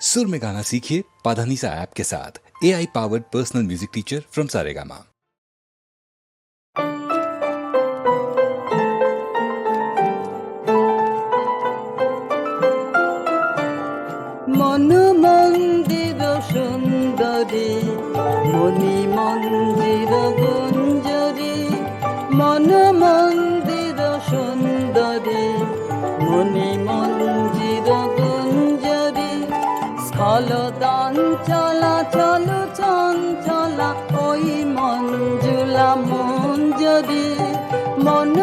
सुर में गाना सीखिए पाधानीसा ऐप के साथ A I powered personal music teacher from Saregama মন মন্দির সুন্দরী মণি মন্দির গুঞ্জরী মন মন্দির সুন্দরী মণি স্থলদান চলা চল চঞ্চলা ওই মঞ্জুলা মঞ্জরী। মন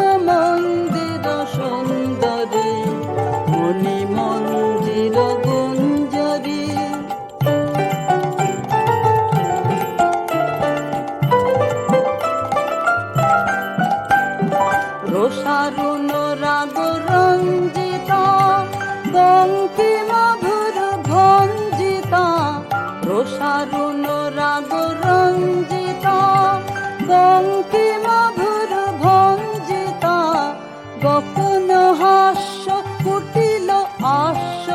রসারুণ রাগ রঞ্জিতা গোপন হাস্য কুটিল আস্য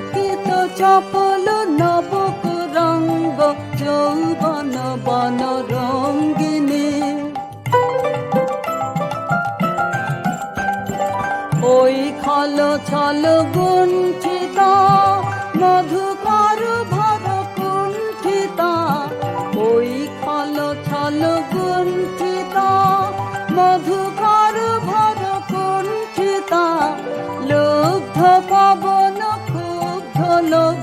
চকিত চপল নবক রঙ্গ যৌবন বন রঙ্গিনী ওই খল ছল গুণ্ঠিতা, মধুকর ভর কুণ্ঠিতা ওই খল ছল গুণ্ঠিতা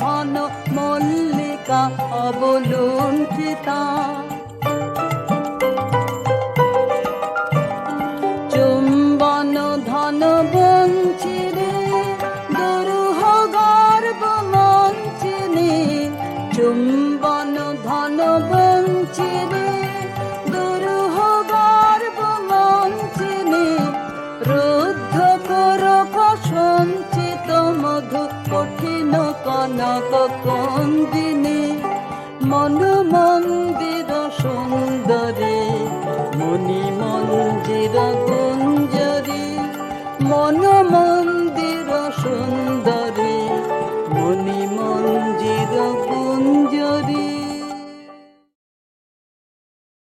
লোভন মল্লিকা অবলুণ্ঠিতা। চুম্বন ধন বঞ্চিরে দুরূহ গর্ব মঞ্চিনে চুম্বন ধন মন্দির সুন্দরী মণি মন্দির গুঞ্জরী মন্দির গুঞ্জরী।